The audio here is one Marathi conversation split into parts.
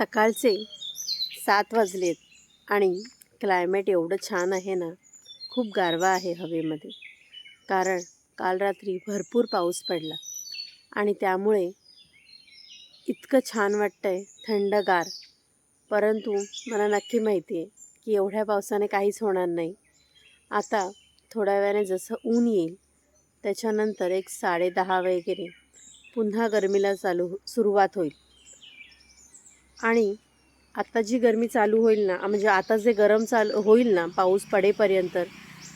सकाळचे सात वाजलेत आणि क्लायमेट एवढं छान आहे ना खूप गारवा आहे हवेमध्ये. कारण काल रात्री भरपूर पाऊस पडला आणि त्यामुळे इतकं छान वाटतं आहे थंडगार. परंतु मला नक्की माहिती आहे की एवढ्या पावसाने काहीच होणार नाही. आता थोड्या वेळाने जसं ऊन येईल त्याच्यानंतर एक साडेदहा वगैरे पुन्हा गरमीला चालू सुरुवात होईल. आणि आत्ता जी गरमी चालू होईल ना म्हणजे आता जे गरम चालू होईल ना पाऊस पडेपर्यंत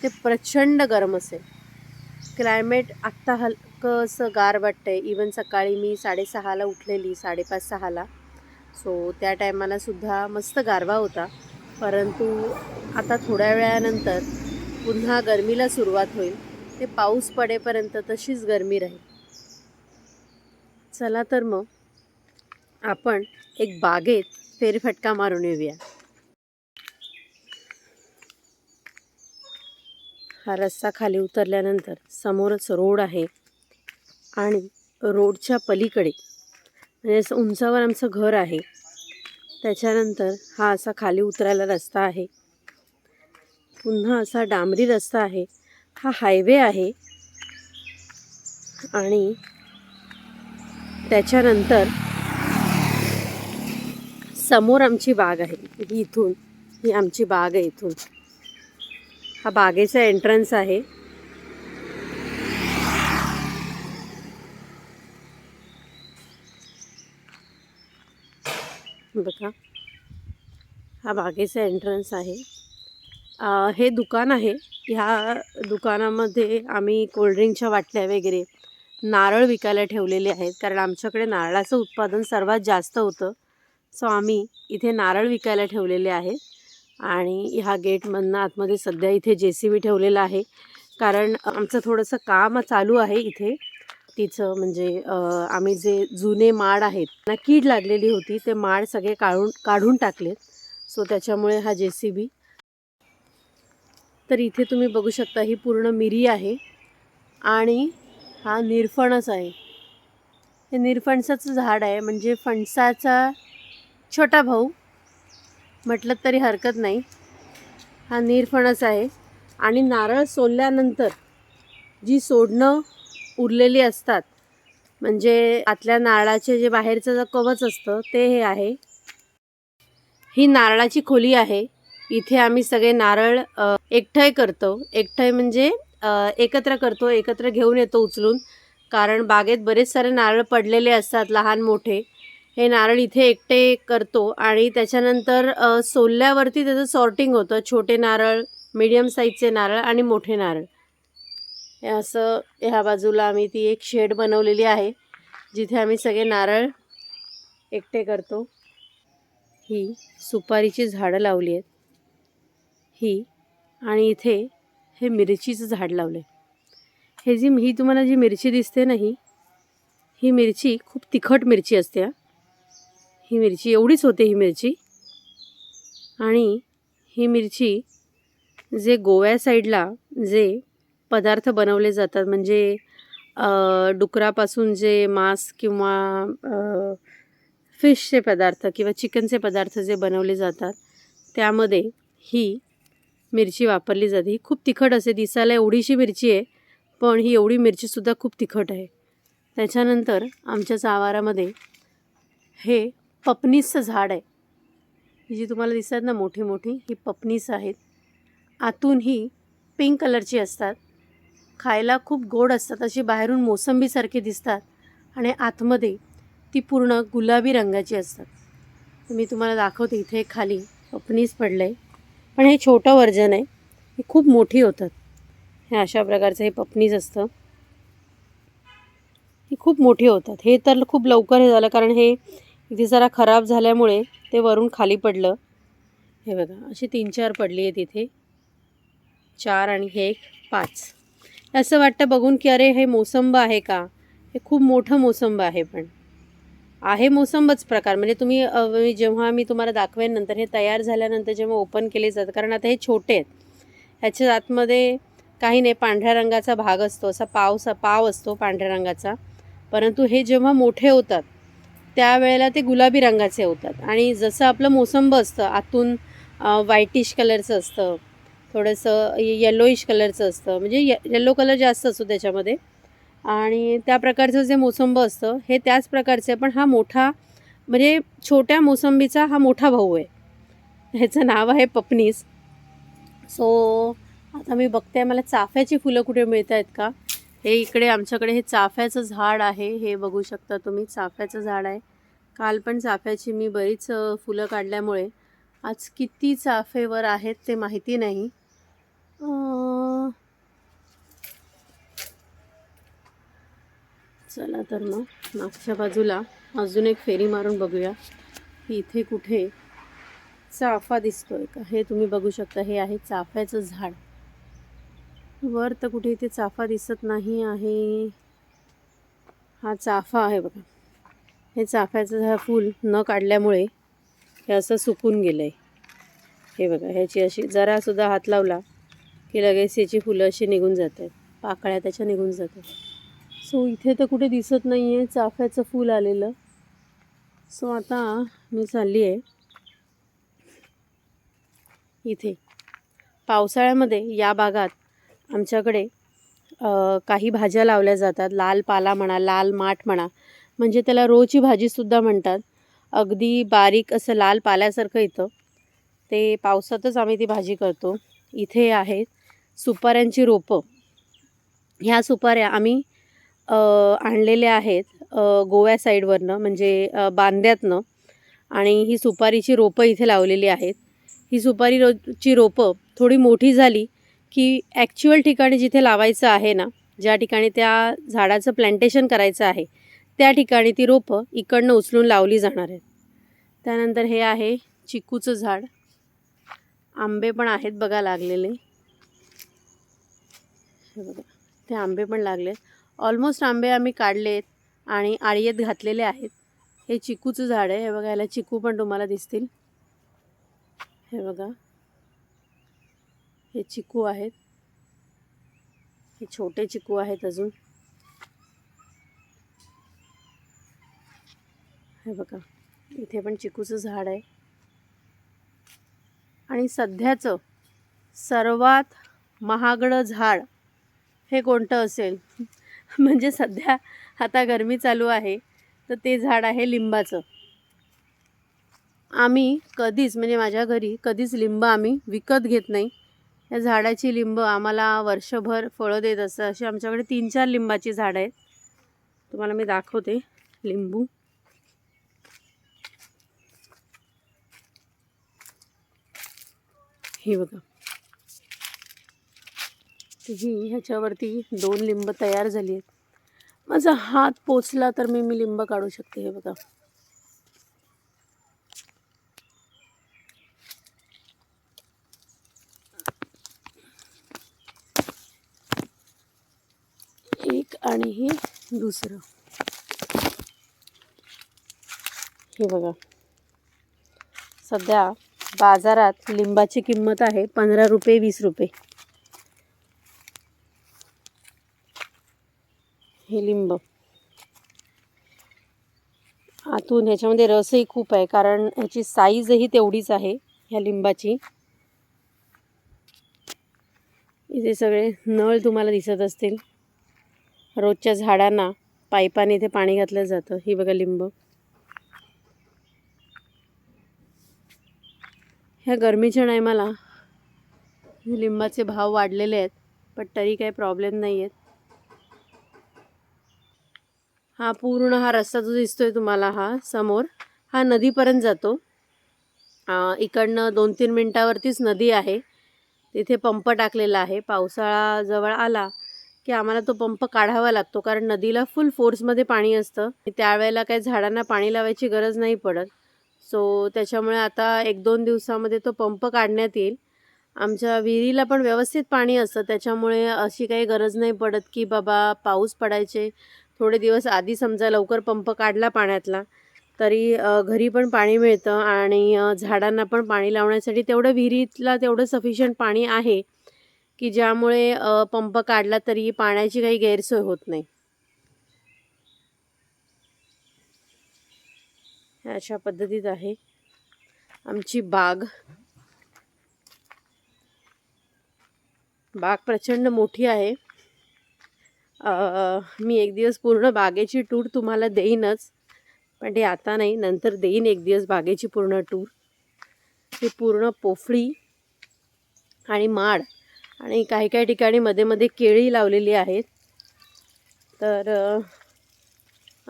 ते प्रचंड गरम असेल. क्लायमेट आत्ता हलकं असं गार वाटतं आहे इवन सकाळी मी साडेसहाला उठलेली साडेपाच सहाला सो त्या टायमाला सुद्धा मस्त गारवा होता. परंतु आता थोड्या वेळानंतर पुन्हा गरमीला सुरुवात होईल. ते पाऊस पडेपर्यंत तशीच गरमी राहील. चला तर मग. आपण एक बागेत फेरफटका मारून येऊया. हा रस्ता खाली उतरल्यानंतर समोरच रोड आहे आणि रोडच्या पलीकडे म्हणजे असं उंचावर आमचं घर आहे. त्याच्यानंतर हा असा खाली उतरायला रस्ता आहे. पुन्हा असा डांबरी रस्ता आहे. हा हायवे आहे. आणि त्याच्यानंतर समोर आमची बाग आहे. ही इथून ही आमची बाग आहे इथून. हा बागेचा एंट्रन्स आहे. बघा. हा बागेचा एंट्रन्स आहे. हे दुकान आहे. ह्या दुकानामध्ये आम्ही कोल्ड्रिंकच्या बाटल्या वगैरे नारळ विकायला ठेवलेले आहेत. कारण आमच्याकडे नारळाचं उत्पादन सर्वात जास्त होतं. सो आम्ही इथे नारळ विकायला ठेवलेले आहे. आणि ह्या गेटमधनं आतमध्ये सध्या इथे जे सी बी ठेवलेलं आहे. कारण आमचं थोडंसं काम चालू आहे इथे. तिचं म्हणजे आम्ही जे जुने माड आहेत ना कीड लागलेली होती ते माड सगळे काढून काढून टाकलेत. सो त्याच्यामुळे हा जे सी बी तर इथे तुम्ही बघू शकता ही पूर्ण मिरी आहे. आणि हा निरफणस आहे. हे निरफणसाचं झाड आहे. म्हणजे फणसाचा छोटा भाऊ. म्हटलं तरी हरकत नाही. हा निरफणस आहे. आणि नारळ सोलल्यानंतर जी सोडणं उरलेली असतात म्हणजे आतल्या नारळाचे जे बाहेरचं जे कवच असतं ते हे आहे. ही नारळाची खोली आहे. इथे आम्ही सगळे नारळ एकठय करतो. एकठय म्हणजे एकत्र करतो एकत्र घेऊन येतो उचलून. कारण बागेत बरेच सारे नारळ पडलेले असतात लहान मोठे. हे नारळ इथे एकटे करतो आणि त्याच्यानंतर सोलल्यावरती त्याचं सॉर्टिंग होतं. छोटे नारळ मीडियम साईजचे नारळ आणि मोठे नारळ. हे असं ह्या बाजूला आम्ही ती एक शेड बनवलेली आहे जिथे आम्ही सगळे नारळ एकटे करतो. ही सुपारीची झाडं लावली आहेत. ही आणि इथे हे मिरचीचं झाड लावलं आहे हे जी ही तुम्हाला जी मिरची दिसते ना ही ही मिरची खूप तिखट मिरची असते ही मिरची एवढीच होते ही मिरची. आणि ही मिरची जे गोव्या साईडला जे पदार्थ बनवले जातात म्हणजे डुकरापासून जे मांस किंवा फिशचे पदार्थ किंवा चिकनचे पदार्थ जे बनवले जातात त्यामध्ये ही मिरची वापरली जाते. ही खूप तिखट असते दिसायला एवढीशी मिरची आहे पण ही एवढी मिरचीसुद्धा खूप तिखट आहे. त्याच्यानंतर आमच्याच आवारामध्ये हे पपनीसचं झाड आहे. ही जी तुम्हाला दिसतात ना मोठी मोठी ही पपनीस आहेत. आतून ही पिंक कलरची असतात. खायला खूप गोड असतात. अशी बाहेरून मोसंबीसारखी दिसतात आणि आतमध्ये ती पूर्ण गुलाबी रंगाची असतात. मी तुम्हाला दाखवते इथे खाली पपनीस पडलं आहे पण हे छोटं वर्जन आहे. हे खूप मोठी होतात. हे अशा प्रकारचं हे पपनीस असतं. ही खूप मोठी होतात. हे तर खूप लवकर हे झालं कारण हे इथे जरा खराब झाल्यामुळे ते वरून खाली पडलं. हे बघा अशी तीन चार पडली आहेत इथे. चार आणि हे एक पाच. असं वाटतं बघून की अरे हे मोसंब आहे का? हे खूप मोठं मोसंब आहे पण. आहे मोसंबच प्रकार. म्हणजे तुम्ही जेव्हा मी तुम्हाला दाखवेन नंतर हे तयार झाल्यानंतर जेव्हा ओपन केले जातं कारण आता हे छोटे आहेत. ह्याच्या आतमध्ये काही नाही पांढऱ्या रंगाचा भाग असतो असा पावसा पाव असतो पांढऱ्या रंगाचा. परंतु हे जेव्हा मोठे होतात त्यावेळेला ते गुलाबी रंगाचे होतात. आणि जसं आपलं मोसंब असतं आतून व्हाईटिश कलरचं असतं थोडंसं येलोईश कलरचं असतं म्हणजे य येलो कलर जास्त असतो त्याच्यामध्ये. आणि त्या प्रकारचं जे मोसंब असतं हे त्याच प्रकारचे पण हा मोठा म्हणजे छोट्या मोसंबीचा हा मोठा भाऊ आहे. ह्याचं नाव आहे पपनीस. सो आता मी बघते मला चाफ्याची फुलं कुठे मिळत आहेत का? हे इकडे आमच्याकडे हे चाफ्याचं झाड आहे. हे बघू शकता तुम्ही चाफ्याचं झाड आहे. काल पण चाफ्याची मी बरीच फुलं काढल्यामुळे आज किती चाफेवर आहेत ते माहिती नाही. चला तर मग मागच्या बाजूला अजून एक फेरी मारून बघूया. की इथे कुठे चाफा दिसतोय का? हे तुम्ही बघू शकता हे आहे चाफ्याचं झाड. वर तर कुठे इथे चाफा दिसत नाही आहे. हा चाफा आहे बघा. हे चाफ्याचं झा फूल न काढल्यामुळे हे असं सुकून गेलं आहे हे बघा ह्याची अशी जरासुद्धा हात लावला की लगेच याची फुलं अशी निघून जात आहेत पाकळ्या त्याच्या निघून जातात. सो इथे तर कुठे दिसत नाही आहे चाफ्याचं फूल आलेलं. सो आता मी चालली आहे. इथे. पावसाळ्यामध्ये या भागात आमच्याकडे काही भाज्या लावल्या जातात. लाल पाला म्हणा लाल माठ म्हणा. म्हणजे त्याला रोची भाजीसुद्धा म्हणतात. अगदी बारीक असं लाल पाल्यासारखं येतं ते पावसातच आम्ही ती भाजी करतो. इथे आहेत सुपाऱ्यांची रोपं. ह्या सुपाऱ्या आम्ही आणलेल्या आहेत गोव्या साईडवरनं म्हणजे बांद्यातनं. आणि ही सुपारीची रोपं इथे लावलेली आहेत. ही सुपारी रो ची रोपं थोडी मोठी झाली की ॲक्च्युअल ठिकाणी जिथे लावायचं आहे ना ज्या ठिकाणी त्या झाडाचं प्लॅन्टेशन करायचं आहे त्या ठिकाणी ती रोपं इकडनं उचलून लावली जाणार आहेत. त्यानंतर हे आहे चिकूचं झाड. आंबे पण आहेत बघा लागलेले. हे बघा ते आंबे पण लागले ऑलमोस्ट आंबे आम्ही काढलेत आणि आळीयेत घातलेले आहेत. हे चिकूचं झाड आहे. हे बघा याला चिकू पण तुम्हाला दिसतील. हे बघा. हे चिकू आहेत. हे छोटे चिकू आहेत अजून. हे बघा इथे पण चिकूचं झाड आहे. आणि सध्याचं सर्वात महागडं झाड हे कोणतं असेल? म्हणजे सध्या आता गरमी चालू आहे तर ते झाड आहे लिंबाचं. आम्ही कधीच म्हणजे माझ्या घरी कधीच लिंब आम्ही विकत घेत नाही. या झाडाची लिंब आम्हाला वर्षभर फळं देत असतं अशी आमच्याकडे तीन चार लिंबाची झाडं आहेत. तुम्हाला मी दाखवते. लिंबू. ही बघा. ही ह्याच्यावरती दोन लिंब तयार झाली आहेत. माझा हात पोचला तर मी मी लिंब काढू शकते हे बघा एक आणि हे दुसरं. हे बघा. सध्या बाजारात लिंबाची किंमत आहे पंधरा रुपये वीस रुपये. हे लिंब. आतून ह्याच्यामध्ये रसही खूप आहे कारण ह्याची साईजही तेवढीच आहे ह्या लिंबाची. इथे सगळे नळ तुम्हाला दिसत असतील. रोजच्या झाडांना पाईपाने इथे पाणी घातलं जातं. ही बघा लिंब. ह्या गरमीच्या टायमाला लिंबाचे भाव वाढलेले आहेत पण तरी काही प्रॉब्लेम नाही आहेत हा पूर्ण हा रस्ता जो दिसतोय तुम्हाला हा समोर हा नदीपर्यंत जातो. इकडनं दोन तीन मिनटावरतीच नदी आहे. तिथे पंप टाकलेला आहे. पावसाळा जवळ आला की आम्हाला तो पंप काढावा लागतो कारण नदीला फुल फोर्समध्ये पाणी असतं. त्यावेळेला काही झाडांना पाणी लावायची गरज नाही पडत. सो त्याच्यामुळे आता एक दोन दिवसामध्ये तो पंप काढण्यात येईल. आमच्या विहिरीला पण व्यवस्थित पाणी असतं. त्याच्यामुळे अशी काही गरज नाही पडत की बाबा पाऊस पडायचे. थोडे दिवस आधी समजा लवकर पंप काढला पाण्यातला तरी घरी पण पाणी मिळतं. आणि झाडांना पण पाणी लावण्यासाठी तेवढं विहिरीतला तेवढं सफिशियंट पाणी आहे. की ज्यामुळे पंप काढला तरी पाण्याची काही गैरसोय होत नाही. अशा पद्धतीत आहे आमची बाग. बाग प्रचंड मोठी आहे. मी एक दिवस पूर्ण बागेची टूर तुम्हाला देईनच पण ते आता नाही नंतर देईन एक दिवस बागेची पूर्ण टूर. ही पूर्ण पोफळी आणि माड आणि काही काही ठिकाणी मध्ये मध्ये केळी लावलेली आहेत. तर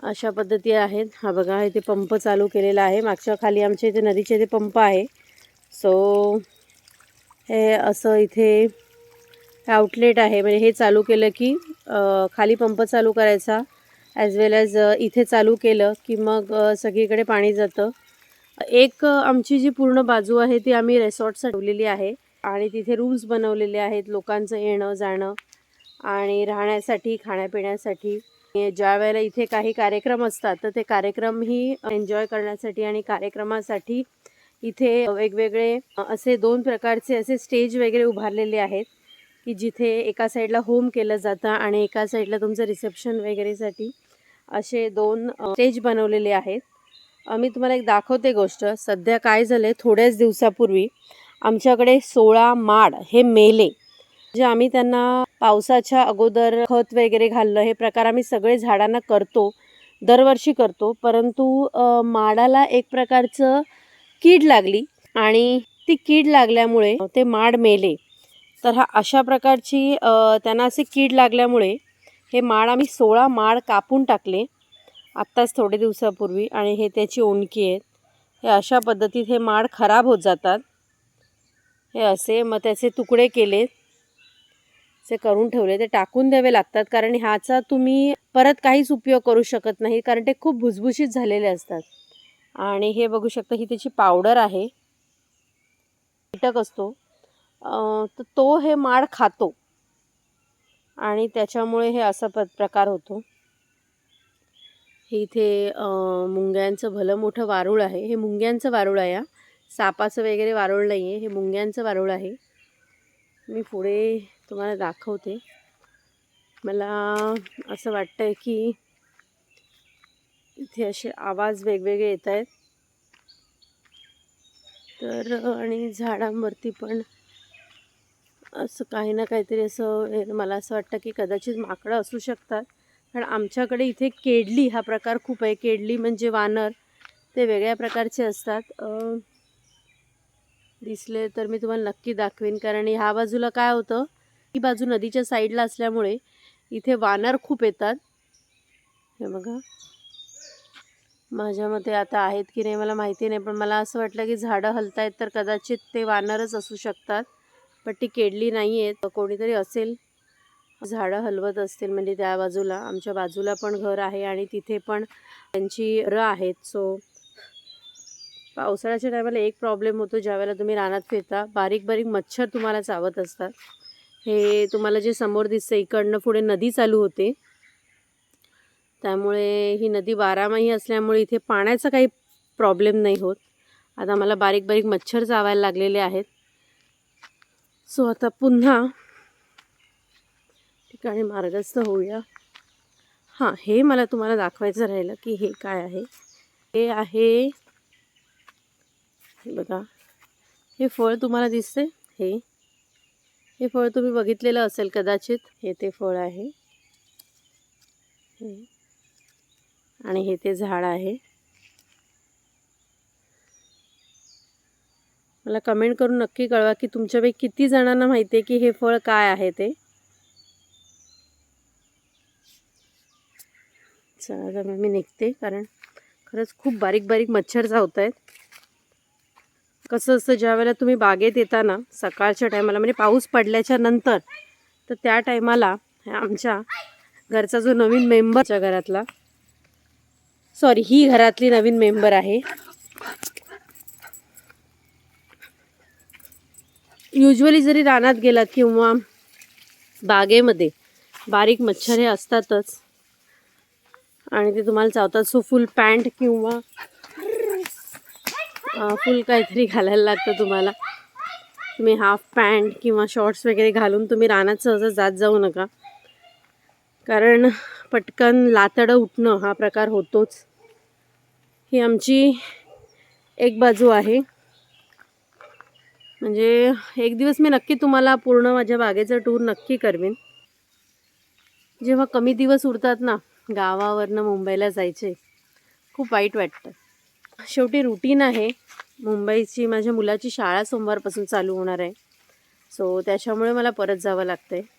अशा पद्धती आहेत. हा बघा इथे पंप चालू केलेला आहे. मागच्या खाली आमच्या इथे नदीचे इथे पंप आहे. सो हे असं इथे आउटलेट आहे. म्हणजे हे चालू केलं की खाली पंप चालू करायचा ॲज वेल ॲज इथे चालू केलं की मग सगळीकडे पाणी जातं. एक आमची जी पूर्ण बाजू आहे ती आम्ही रेसॉर्टसाठी ठेवलेली आहे. आणि तिथे रूम्स बनवलेले आहेत लोकांचं येणं जाणं आणि राहण्यासाठी खाण्यापिण्यासाठी. ज्या वेळेला इथे काही कार्यक्रम असतात तर ते कार्यक्रमही एन्जॉय करण्यासाठी आणि कार्यक्रमासाठी इथे वेगवेगळे असे दोन प्रकारचे असे स्टेज वगैरे उभारलेले आहेत की जिथे एका साईडला होम केलं जातं आणि एका साईडला तुमचं रिसेप्शन वगैरेसाठी असे दोन स्टेज बनवलेले आहेत. मी तुम्हाला एक दाखवते गोष्ट. सध्या काय झालं आहे थोड्याच दिवसापूर्वी आमच्याकडे सोळा माड हे मेले. जे आम्ही त्यांना पावसाच्या अगोदर खत वगैरे घालणं हे प्रकार आम्ही सगळे झाडांना करतो दरवर्षी करतो. परंतु माडाला एक प्रकारचं कीड लागली आणि ती कीड लागल्यामुळे ते माड मेले. तर हा अशा प्रकारची त्यांना असे कीड लागल्यामुळे हे माड आम्ही सोळा माड कापून टाकले आत्ताच थोडे दिवसापूर्वी आणि हे त्याची ओणकी आहेत. हे अशा पद्धतीत हे माड खराब होत जातात. हे असे मग त्याचे तुकडे केले जे करून ठेवले ते टाकून द्यावे लागतात कारण ह्याचा तुम्ही परत काहीच उपयोग करू शकत नाही कारण ते खूप भुसभुशीत झालेले असतात. आणि हे बघू शकता ही त्याची पावडर आहे. कीटक असतो. तर तो हे माड खातो. आणि त्याच्यामुळे हे असा प प्रकार होतो. हे इथे मुंग्यांचं भलं मोठं वारूळ आहे. हे मुंग्यांचं वारूळ आहे सापाचं वगैरे वारुळ नाही आहे हे मुंग्यांचं वारूळ आहे. मी पुढे तुम्हाला दाखवते. मला असं वाटतं आहे की इथे असे आवाज वेगवेगळे येत आहेत. तर आणि झाडांवरती पण असं काही ना काहीतरी असं हे मला असं वाटतं की कदाचित माकडं असू शकतात. कारण आमच्याकडे इथे केडली हा प्रकार खूप आहे. केडली म्हणजे वानर ते वेगळ्या प्रकारचे असतात. दिसले तर मी तुम्हाला नक्की दाखवेन. कारण ह्या बाजूला काय होतं ही बाजू नदीच्या साईडला असल्यामुळे इथे वानर खूप येतात. हे बघा. माझ्या मते आता आहेत की नाही मला माहिती नाही पण मला असं वाटलं की झाडं हलतायत तर कदाचित ते वानरच असू शकतात. पण ती केडली नाही आहेत कोणीतरी असेल. झाडं हलवत असतील म्हणजे त्या बाजूला. आमच्या बाजूला पण घर आहे आणि तिथे पण त्यांची रं आहेत. सो पावसाळ्याच्या टायमाला एक प्रॉब्लेम होतो ज्यावेळेला तुम्ही रानात फिरता बारीक बारीक मच्छर तुम्हाला चावत असतात. हे तुम्हाला जे समोर दिसतं इकडनं पुढे नदी चालू होते. त्यामुळे ही नदी बारामाही असल्यामुळे इथे पाण्याचा काही प्रॉब्लेम नाही होत. आता मला बारीक बारीक मच्छर चावायला लागलेले आहेत. सो आता पुन्हा ठिकाणी मार्गस्थ होऊया. हां हे मला तुम्हाला दाखवायचं राहिलं की हे काय आहे. हे आहे हे बघा. हे फळ तुम्हाला दिसते? हे. हे फळ तुम्ही बघितलेलं असेल कदाचित. हे ते फळ आहे. आणि हे ते झाड आहे. मला कमेंट करून नक्की कळवा की तुमच्यापैकी किती जणांना माहिती आहे की हे फळ काय आहे ते. चला तर मग मी निघते कारण खरंच खूप बारीक बारीक मच्छर चावत आहेत कसं असतं ज्या वेळेला तुम्ही बागेत येता ना सकाळच्या टायमाला म्हणजे पाऊस पडल्याच्या नंतर तर त्या टायमाला आमच्या घरचा जो नवीन मेंबरच्या घरातला सॉरी ही घरातली नवीन मेंबर आहे. युजली जरी रानात गेलात किंवा बागेमध्ये बारीक मच्छर हे असतातच आणि ते तुम्हाला चावतात सो फुल पॅन्ट किंवा फुल काहीतरी घालायला लागतं तुम्हाला. तुम्ही हाफ पॅन्ट किंवा शॉर्ट्स वगैरे घालून तुम्ही रानात सहज जात जाऊ नका. कारण पटकन लातडं उठणं हा प्रकार होतोच. ही आमची एक बाजू आहे. म्हणजे एक दिवस मी नक्की तुम्हाला पूर्ण माझ्या बागेचं टूर नक्की करवीन. जेव्हा कमी दिवस उरतात ना गावावरनं मुंबईला जायचे खूप वाईट वाटतं. शेवटी रुटीन आहे. मुंबईची माझ्या मुलाची शाळा सोमवारपासून चालू होणार आहे. सो त्याच्यामुळे मला परत जावं लागतं आहे